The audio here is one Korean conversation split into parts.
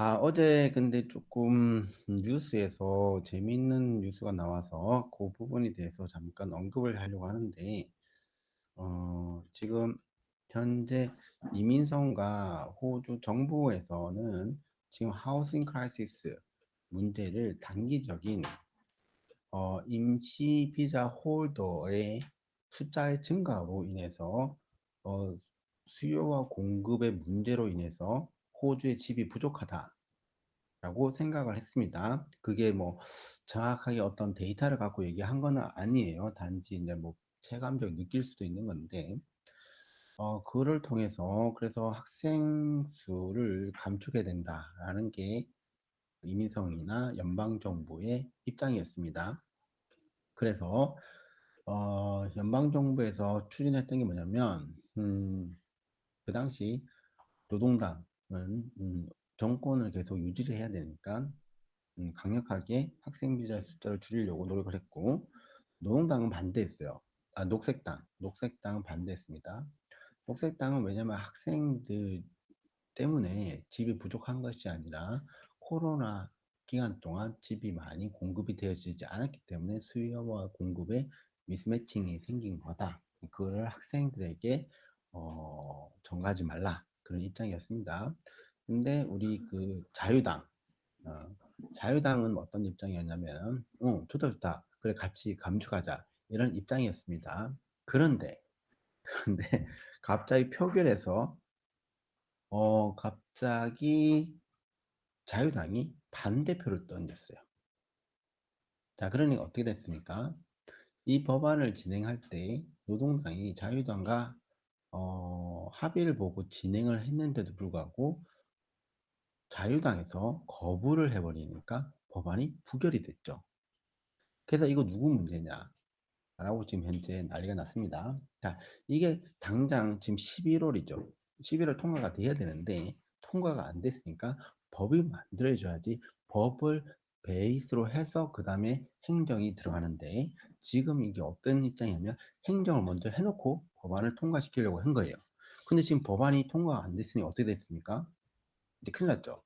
아, 어제 근데 조금 뉴스에서 재미있는 뉴스가 나와서 그 부분에 대해서 잠깐 언급을 하려고 하는데, 어, 지금 현재 이민성과 호주 정부에서는 지금 하우싱 크라이시스 문제를 단기적인 어, 임시 비자 홀더의 숫자의 증가로 인해서 어, 수요와 공급의 문제로 인해서 호주의 집이 부족하다. 라고 생각을 했습니다. 그게 뭐 정확하게 어떤 데이터를 갖고 얘기한 건 아니에요. 단지 이제 뭐 체감적 느낄 수도 있는 건데, 어, 그를 통해서 그래서 학생 수를 감축해야 된다라는 게 이민성이나 연방정부의 입장이었습니다. 그래서 어, 연방정부에서 추진했던 게 뭐냐면, 음, 그 당시 노동당은 음, 정권을 계속 유지를 해야 되니까 음, 강력하게 학생 비자 숫자를 줄이려고 노력을 했고 노동당은 반대했어요. 아, 녹색당, 녹색당은 반대했습니다. 녹색당은 왜냐면 학생들 때문에 집이 부족한 것이 아니라 코로나 기간 동안 집이 많이 공급이 되어지지 않았기 때문에 수요와 공급의 미스매칭이 생긴 거다. 그거를 학생들에게 어, 전가하지 말라 그런 입장이었습니다. 근데 우리 그 자유당 어, 자유당은 어떤 입장이었냐면, 어, 좋다 좋다. 그래 같이 감축하자. 이런 입장이었습니다. 그런데 그런데 갑자기 표결에서 어 갑자기 자유당이 반대표를 던졌어요. 자, 그러니 어떻게 됐습니까? 이 법안을 진행할 때 노동당이 자유당과 어, 합의를 보고 진행을 했는데도 불구하고 자유당에서 거부를 해버리니까 법안이 부결이 됐죠. 그래서 이거 누구 문제냐? 라고 지금 현재 난리가 났습니다. 자, 이게 당장 지금 11월이죠. 11월 통과가 돼야 되는데 통과가 안 됐으니까 법이 만들어져야지 법을 베이스로 해서 그 다음에 행정이 들어가는데 지금 이게 어떤 입장이냐면 행정을 먼저 해놓고 법안을 통과시키려고 한 거예요. 근데 지금 법안이 통과가 안 됐으니 어떻게 됐습니까? 이제 큰일 났죠.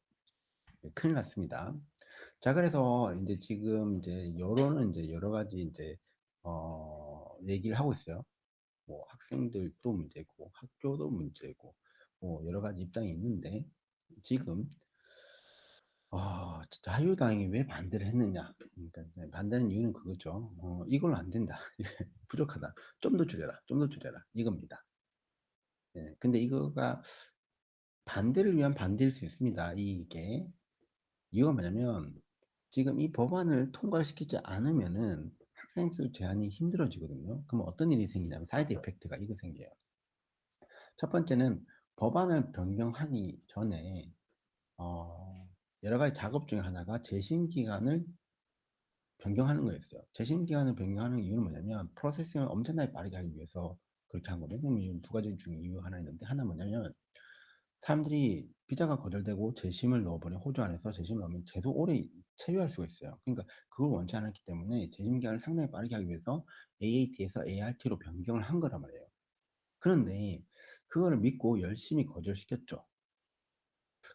네, 큰일 났습니다. 자, 그래서 이제 지금 이제 여론은 이제 여러 가지 이제 어, 얘기를 하고 있어요. 뭐 학생들도 문제고 학교도 문제고 뭐 여러 가지 입장이 있는데 지금 어, 자유당이 왜 반대를 했느냐? 그러니까 반대는 이유는 그거죠. 어, 이걸로 안 된다. 부족하다. 좀 더 줄여라. 좀 더 줄여라. 이겁니다. 예, 근데 이거가 반대를 위한 반대일 수 있습니다. 이게 이유가 뭐냐면 지금 이 법안을 통과시키지 않으면은 학생 수 제한이 힘들어지거든요. 그럼 어떤 일이 생기냐면 사이드 이펙트가 이거 생겨요. 첫 번째는 법안을 변경하기 전에 어, 여러 가지 작업 중에 하나가 재심 기간을 변경하는 거였어요. 재심 기간을 변경하는 이유는 뭐냐면 프로세싱을 엄청나게 빠르게 하기 위해서 그렇게 한 거거든요. 그럼 두 가지 중에 이유 하나 있는데 하나 뭐냐면 사람들이 비자가 거절되고 재심을 넣어버린 호주 안에서 재심을 넣으면 계속 오래 체류할 수가 있어요. 그러니까 그걸 원치 않았기 때문에 재심 기간을 상당히 빠르게 하기 위해서 AAT에서 ART로 변경을 한 거란 말이에요. 그런데 그거를 믿고 열심히 거절시켰죠.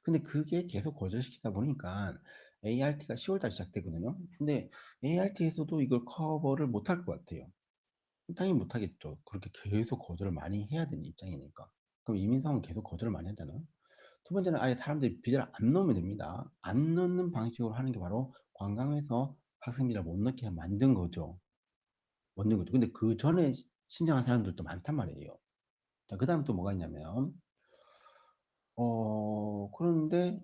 근데 그게 계속 거절시키다 보니까 ART가 10월달 시작되거든요. 근데 ART에서도 이걸 커버를 못 할 것 같아요. 당연히 못하겠죠. 그렇게 계속 거절을 많이 해야 되는 입장이니까. 그럼 이민성은 계속 거절을 많이 하잖아요. 두 번째는 아예 사람들이 비자를 안 넣으면 됩니다. 안 넣는 방식으로 하는 게 바로 관광에서 학생 비자를 못 넣게 만든 거죠. 못 넣는 거죠. 근데 그 전에 신청한 사람들도 많단 말이에요. 자, 그 다음 또 뭐가 있냐면, 어, 그런데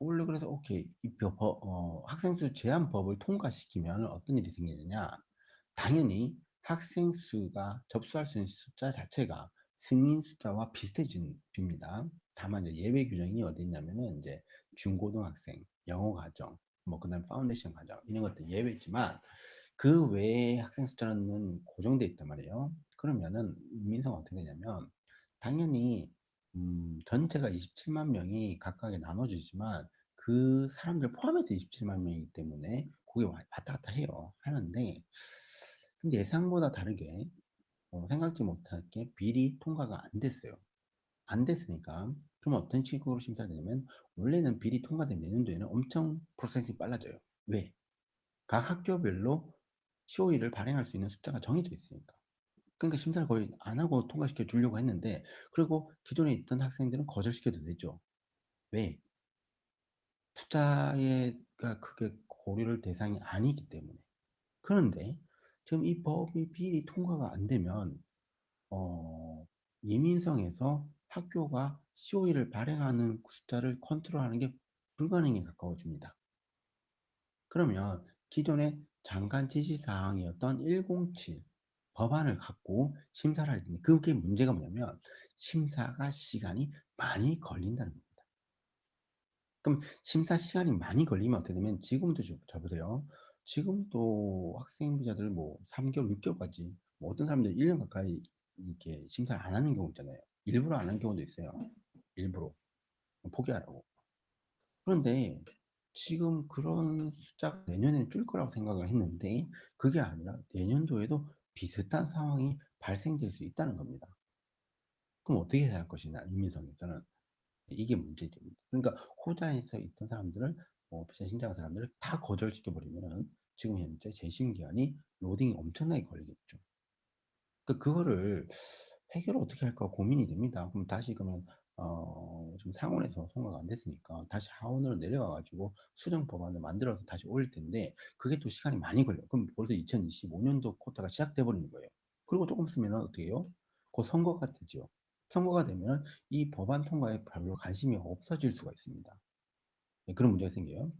원래 그래서 오케이 이 법, 어, 학생 수 제한 법을 통과시키면 어떤 일이 생기느냐? 당연히 학생 수가 접수할 수 있는 숫자 자체가 승인 숫자와 비슷해집니다. 다만 이제 예외 규정이 어디 있냐면은 이제 중고등학생, 영어 과정, 뭐 그다음 파운데이션 과정 이런 것들 예외지만 그 외에 학생 숫자는 고정돼 있단 말이에요. 그러면은 민성 어떻게 되냐면 당연히 음, 전체가 27만 명이 각각에 나눠지지만 그 사람들 포함해서 27만 명이기 때문에 그게 왔다 갔다 해요. 하는데 근데 예상보다 다르게 어, 생각지 못하게 비리 통과가 안 됐어요. 안 됐으니까 그럼 어떤 식으로 심사를 되냐면 원래는 비리 통과된 내년도에는 엄청 프로세싱이 빨라져요. 왜? 각 학교별로 COE를 발행할 수 있는 숫자가 정해져 있으니까. 그러니까 심사를 거의 안 하고 통과시켜 주려고 했는데 그리고 기존에 있던 학생들은 거절시켜도 되죠. 왜? 투자가 그게 고려를 대상이 아니기 때문에. 그런데 지금 이 법이 비리 통과가 안 되면 어, 이민성에서 학교가 COE를 발행하는 숫자를 컨트롤하는 게 불가능에 가까워집니다. 그러면 기존의 장관 지시사항이었던 107 법안을 갖고 심사를 할 텐데 그게 문제가 뭐냐면 심사가 시간이 많이 걸린다는 겁니다. 그럼 심사 시간이 많이 걸리면 어떻게 되면 지금도 잘 보세요. 지금도 학생 비자들 뭐 3개월, 6개월까지 뭐 어떤 사람들 1년 가까이 이렇게 심사를 안 하는 경우 있잖아요. 일부러 안 하는 경우도 있어요. 일부러 포기하라고. 그런데 지금 그런 숫자가 내년에는 줄 거라고 생각을 했는데 그게 아니라 내년도에도 비슷한 상황이 발생될 수 있다는 겁니다. 그럼 어떻게 해야 할 것이냐 이민성에서는 이게 문제입니다. 그러니까 호자에서 있던 사람들을 뭐 신청한 사람들을 다 거절시켜 버리면은 지금 현재 재심 기한이 로딩이 엄청나게 걸리겠죠. 그 그거를 해결을 어떻게 할까 고민이 됩니다. 그럼 다시 그러면 어, 좀 상원에서 통과가 안 됐으니까 다시 하원으로 내려가 가지고 수정 법안을 만들어서 다시 올릴 텐데 그게 또 시간이 많이 걸려요. 그럼 벌써 2025년도 코타가 시작돼 버리는 거예요. 그리고 조금 있으면 어떻게 해요? 그 선거가 되죠. 선거가 되면 이 법안 통과에 별로 관심이 없어질 수가 있습니다. 네, 그런 문제가 생겨요.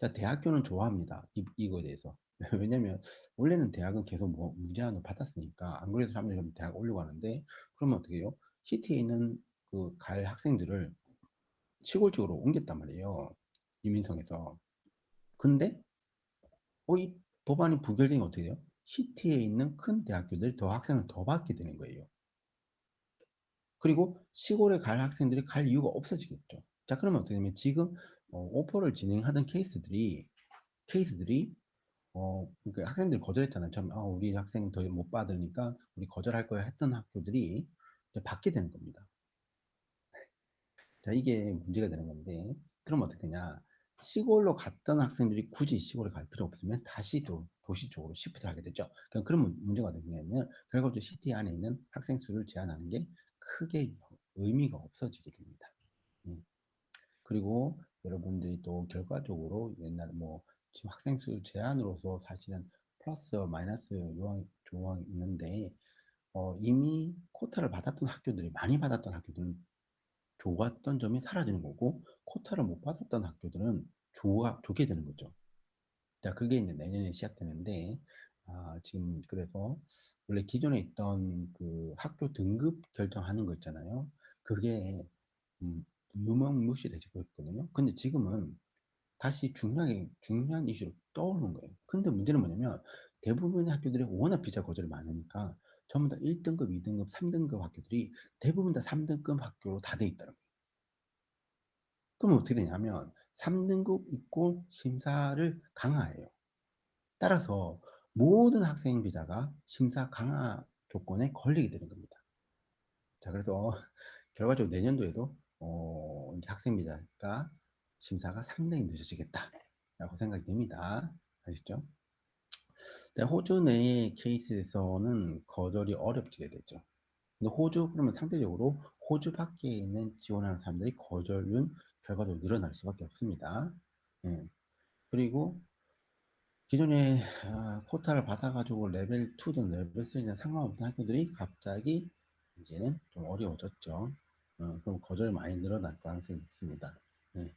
자, 대학교는 좋아합니다. 이, 이거에 대해서. 왜냐면 원래는 대학은 계속 무, 무제한으로 받았으니까 안 그래도 사람들이 좀 대학 오려고 하는데 그러면 어떻게 해요? 시티에 있는 그 갈 학생들을 시골 쪽으로 옮겼단 말이에요. 이민성에서. 근데 어, 이 법안이 부결되면 어떻게 돼요? 시티에 있는 큰 대학교들이 더 학생을 더 받게 되는 거예요. 그리고 시골에 갈 학생들이 갈 이유가 없어지겠죠. 자, 그러면 어떻게 되면 지금 어, 오퍼를 진행하던 케이스들이 케이스들이 어, 그러니까 학생들이 거절했잖아요. 처음 아, 우리 학생 더 못 받으니까 우리 거절할 거야 했던 학교들이 받게 되는 겁니다. 자, 이게 문제가 되는 건데, 그럼 어떻게 되냐? 시골로 갔던 학생들이 굳이 시골에 갈 필요 없으면 다시 또 도시 쪽으로 시프트를 하게 되죠. 그럼 그런 문제가 되냐면, 결과적으로 시티 안에 있는 학생 수를 제한하는 게 크게 의미가 없어지게 됩니다. 음. 그리고 여러분들이 또 결과적으로 옛날 뭐 지금 학생 수 제한으로서 사실은 플러스 마이너스 요항 조항이 있는데 어, 이미 코타를 받았던 학교들이 많이 받았던 학교들은 좋았던 점이 사라지는 거고 코타를 못 받았던 학교들은 좋아 좋게 되는 거죠. 자 그게 이제 내년에 시작되는데 아, 지금 그래서 원래 기존에 있던 그 학교 등급 결정하는 거 있잖아요. 그게 음, 유명무실해지고 있거든요. 근데 지금은 다시 중요하게 중요한 이슈로 떠오르는 거예요. 근데 문제는 뭐냐면 대부분의 학교들이 워낙 비자 거절이 많으니까 전부 다 1등급, 2등급, 3등급 학교들이 대부분 다 3등급 학교로 다 돼 있다는 거예요. 그러면 어떻게 되냐면 3등급 있고 심사를 강화해요. 따라서 모든 학생 비자가 심사 강화 조건에 걸리게 되는 겁니다. 자, 그래서 결과적으로 내년도에도 어, 학생 비자가 심사가 상당히 늦어지겠다라고 생각이 됩니다. 아시죠? 호주 내의 케이스에서는 거절이 어렵지게 되죠. 근데 호주 그러면 상대적으로 호주 밖에 있는 지원하는 사람들이 거절률 결과적으로 늘어날 수밖에 없습니다. 예. 그리고 기존에 아, 코타를 받아가지고 레벨 2든 레벨 3든 상관없는 학교들이 갑자기 이제는 좀 어려워졌죠. 어, 그럼 거절이 많이 늘어날 가능성이 있습니다. 예.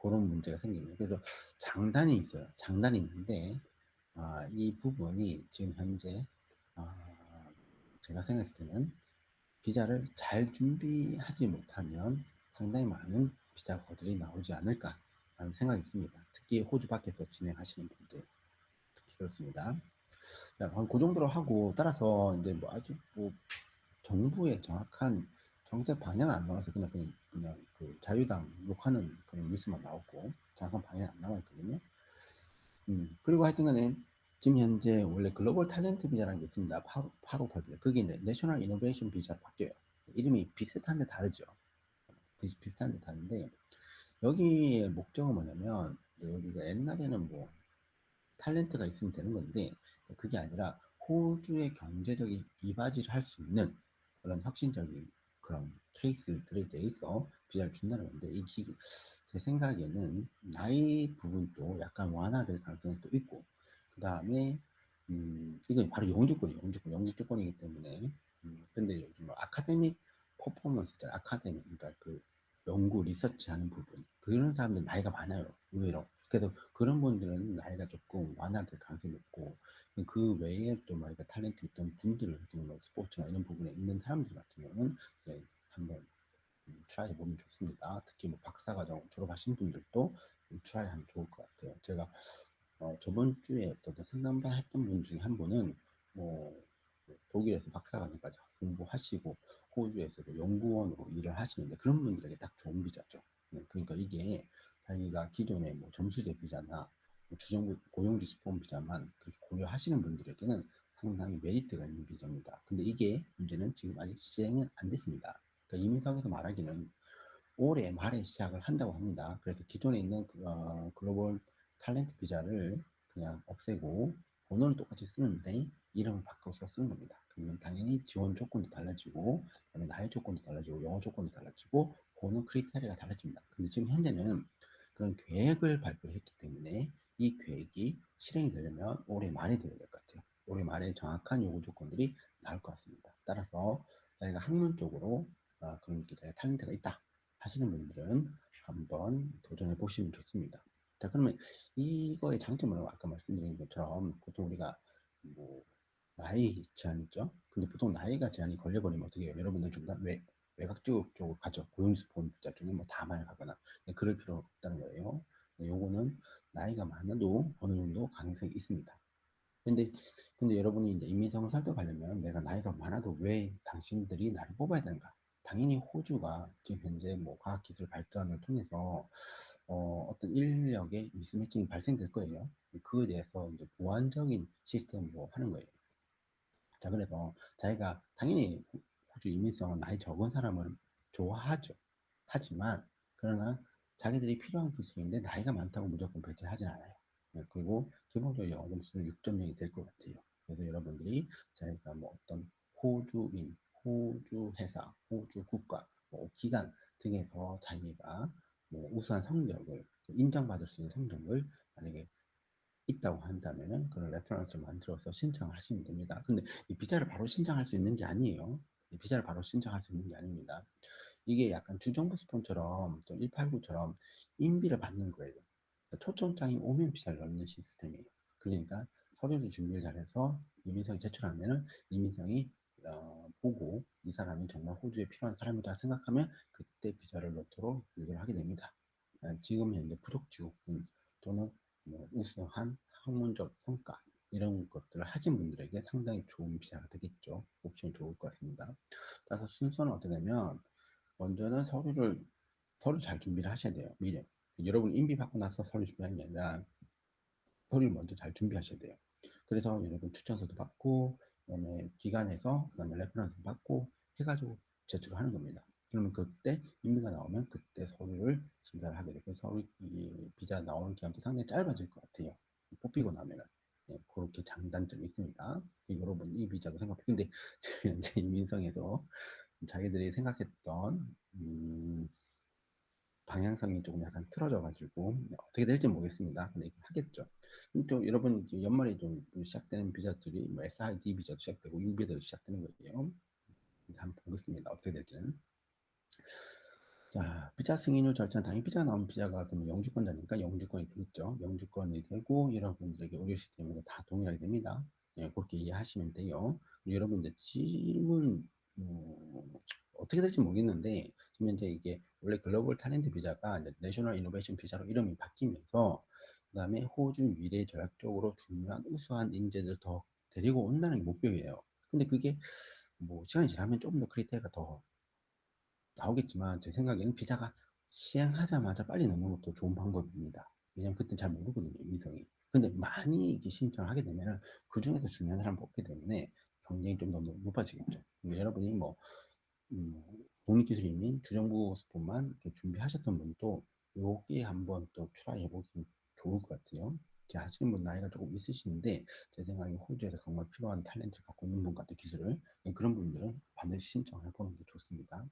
그런 문제가 생깁니다. 그래서 장단이 있어요. 장단이 있는데 아, 이 부분이 지금 현재 아, 제가 생각했을 때는 비자를 잘 준비하지 못하면 상당히 많은 비자 거절이 나오지 않을까 라는 생각이 있습니다. 특히 호주 밖에서 진행하시는 분들 특히 그렇습니다. 그 정도로 하고 따라서 이제 뭐 아주 뭐 정부의 정확한 정책 방향 안 나와서 그냥 그냥, 그냥 그 자유당 욕하는 그런 뉴스만 나오고 정확한 방향 안 나와 있거든요. 음, 그리고 하여튼간에 지금 현재 원래 글로벌 탤런트 비자라는 게 있습니다. 858 비자. 그게 이제 내셔널 이노베이션 비자로 바뀌어요. 이름이 비슷한데 다르죠. 비슷한 듯 하는데 여기의 목적은 뭐냐면 여기가 옛날에는 뭐 탤런트가 있으면 되는 건데 그게 아니라 호주의 경제적인 이바지를 할 수 있는 그런 혁신적인 그런 케이스들에 대해서 비자를 준다는 건데 이제 제 생각에는 나이 부분도 약간 완화될 가능성이 또 있고 그 다음에 음 이건 바로 영주권이에요. 영주권, 영국 주권이기 때문에 음 근데 요즘 뭐 아카데믹 퍼포먼스 있잖아요. 아카데믹 그러니까 그 연구 리서치 하는 부분 그런 사람들 나이가 많아요. 의외로. 그래서 그런 분들은 나이가 조금 완화될 가능성이 높고 그 외에 또 만약에 탤런트 있던 분들 경우 스포츠나 이런 부분에 있는 사람들 같은 경우는 이제 한번 음, 트라이 해보면 좋습니다. 특히 뭐 박사과정 졸업하신 분들도 트라이 하면 좋을 것 같아요. 제가 어, 저번 주에 어떤 상담받 했던 분 중에 한 분은 뭐 독일에서 박사과정까지 공부하시고 호주에서도 연구원으로 일을 하시는데 그런 분들에게 딱 좋은 비자죠. 네, 그러니까 이게 자기가 기존의 뭐 점수제 비자나 뭐 주정부 고용주 스폰 비자만 그렇게 고려하시는 분들에게는 상당히 메리트가 있는 비자입니다. 근데 이게 문제는 지금 아직 시행은 안 됐습니다. 그러니까 이민석에서 말하기는 올해 말에 시작을 한다고 합니다. 그래서 기존에 있는 그, 어, 글로벌 탤런트 비자를 그냥 없애고 번호는 똑같이 쓰는데 이름을 바꿔서 쓰는 겁니다. 그러면 당연히 지원 조건도 달라지고 그다음에 나이 조건도 달라지고 영어 조건도 달라지고 번호 크리테리아가 달라집니다. 근데 지금 현재는 그런 계획을 발표했기 때문에 이 계획이 실행이 되려면 올해 말에 되어야 될 것 같아요. 올해 말에 정확한 요구 조건들이 나올 것 같습니다. 따라서 저희가 학문 쪽으로 아, 그런 기자의 탤런트가 있다 하시는 분들은 한번 도전해 보시면 좋습니다. 자 그러면 이거의 장점은 아까 말씀드린 것처럼 보통 우리가 뭐 나이 제한 있죠. 근데 보통 나이가 제한이 걸려버리면 어떻게 해요? 여러분들 좀다 외곽 지역 쪽으로 가죠. 고용수 보험자 중에 뭐 다만을 가거나 그럴 필요 없다는 거예요. 요거는 나이가 많아도 어느 정도 가능성이 있습니다. 근데 근데 여러분이 이제 인민성을 설득하려면 내가 나이가 많아도 왜 당신들이 나를 뽑아야 되는가? 당연히 호주가 지금 현재 뭐 과학기술 발전을 통해서 어, 어떤 인력의 미스매칭이 발생될 거예요. 그에 대해서 이제 보완적인 시스템으로 하는 거예요. 자, 그래서 자기가 당연히 호주 이민성은 나이 적은 사람을 좋아하죠. 하지만 그러나 자기들이 필요한 기술인데 나이가 많다고 무조건 배제하진 않아요. 네, 그리고 기본적으로 영어 점수는 6.0이 될 것 같아요. 그래서 여러분들이 자기가 뭐 어떤 호주인, 호주 회사, 호주 국가, 뭐 기관 등에서 자기가 뭐 우수한 성적을 인정받을 수 있는 성적을 만약에 있다고 한다면은 그런 레퍼런스를 만들어서 신청을 하시면 됩니다. 근데 이 비자를 바로 신청할 수 있는 게 아니에요. 이 비자를 바로 신청할 수 있는 게 아닙니다. 이게 약간 주정부 스폰처럼 또 189처럼 인비를 받는 거예요. 그러니까 초청장이 오면 비자를 넣는 시스템이에요. 그러니까 서류를 준비를 잘해서 이민성이 제출하면은 이민성이 어, 보고 이 사람이 정말 호주에 필요한 사람이다 생각하면 그때 비자를 넣도록 유도를 하게 됩니다. 아, 지금 현재 부족지국분 또는 뭐 우수한 학문적 성과 이런 것들을 하신 분들에게 상당히 좋은 비자가 되겠죠. 옵션이 좋을 것 같습니다. 따라서 순서는 어떻게 되면 먼저는 서류를 서류 잘 준비를 하셔야 돼요. 미래. 여러분 인비 받고 나서 서류 준비하는 게 아니라 서류를 먼저 잘 준비하셔야 돼요. 그래서 여러분 추천서도 받고 그다음에 기관에서 그다음에 레퍼런스 받고 해가지고 제출을 하는 겁니다. 그러면 그때 인비가 나오면 그때 서류를 심사를 하게 되고 서류 이 비자 나오는 기간도 상당히 짧아질 것 같아요. 뽑히고 나면은 네, 그렇게 장단점이 있습니다. 여러분 이 비자도 생각해. 근데 현재 이민성에서 자기들이 생각했던 음, 방향성이 조금 약간 틀어져가지고 어떻게 될지 모르겠습니다. 근데 하겠죠. 또 여러분 연말에 좀 시작되는 비자들이 뭐 SID 비자도 시작되고 U 비자도 시작되는 거예요. 한번 보겠습니다. 어떻게 될지는. 자, 비자 승인후 절차는 당연히 비자 나온 비자가 그럼 영주권자니까 영주권이 되겠죠. 영주권이 되고 여러분들에게 의료 시스템으로 다 동일하게 됩니다. 예, 그렇게 이해하시면 돼요. 여러분들 질문 뭐, 어떻게 될지 모르겠는데 지금 현재 이게 원래 글로벌 탤런트 비자가 내셔널 이노베이션 비자로 이름이 바뀌면서 그다음에 호주 미래 전략적으로 중요한 우수한 인재들 더 데리고 온다는 게 목표예요. 근데 그게 뭐 시간이 지나면 조금 더 크리테리아가 더 나오겠지만 제 생각에는 비자가 시행하자마자 빨리 넣는 것도 좋은 방법입니다. 왜냐면 그때 잘 모르거든요, 미성이. 근데 많이 신청을 하게 되면 그 중에서 중요한 사람 뽑기 때문에 경쟁이 좀 더 높아지겠죠. 여러분이 뭐 음, 독립기술인인 주정부 스폰만 이렇게 준비하셨던 분도 요기 한번 또 해보기 좋을 것 같아요. 하시는 분 나이가 조금 있으시는데 제 생각에 호주에서 정말 필요한 탤런트를 갖고 있는 분 같은 기술을 그런 분들은 반드시 신청을 해보는 게 좋습니다.